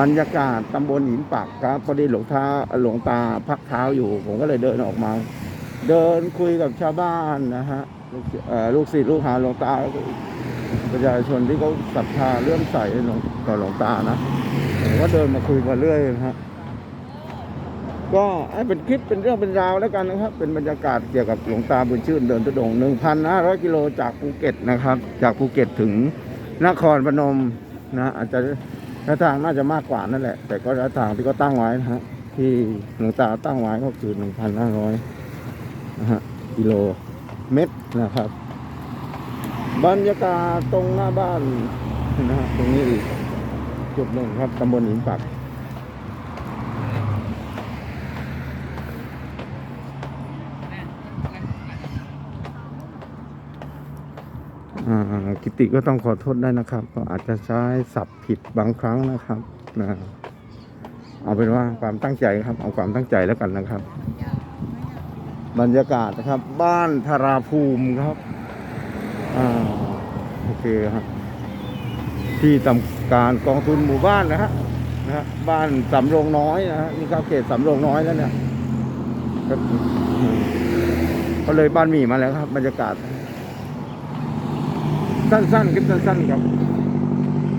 บรรยากาศตำบลหินปักครับ พอดีหลวงตาหลวงตาพักเท้าอยู่ ผมก็เลยเดินออกมา เดินคุยกับชาวบ้านนะฮะลูกศิษย์ลูกหาหลวงตา ประชาชนที่เขาศรัทธาเลื่อมใสหลวงต่อหลวงตานะผมก็เดินมาคุยกันเรื่อยนะฮะก็ให้เป็นคลิปเป็นเรื่องเป็นราวแล้วกันนะครับ เป็นบรรยากาศเกี่ยวกับหลวงตาบุญชื่นเดินทุดงหนึ่งพันห้าร้อยกิโลจากภูเก็ตนะครับ จากภูเก็ตถึงนครพนมนะอาจจะ ระยะทางน่าจะมากกว่านั่นแหละ แต่ก็ระยะทางที่ก็ตั้งไว้นะฮะที่หลวงตาตั้งไว้ก็คือหนึ่งพันห้าร้อยนะฮะกิโลเมตรนะครับ บรรยากาศตรงหน้าบ้านนะฮะตรงนี้อีกจุดหนึ่งครับตำบลหินปัก กิติก็ต้องขอโทษได้นะครับ ก็อาจจะใช้ศัพท์ผิดบางครั้งนะครับนะเอาเป็นว่าความตั้งใจครับ เอาความตั้งใจแล้วกันนะครับ บรรยากาศนะครับ บ้านธาราภูมิครับอ่าโอเคครับที่ทำการกองทุนหมู่บ้านนะฮะนะฮะบ้านสำโรงน้อยนะฮะนี่เข้าเขตสำโรงน้อยแล้วเนี่ยก็เลยบ้านหมีมาแล้วครับ บรรยากาศ สั้นๆคลิปสั้นๆครับ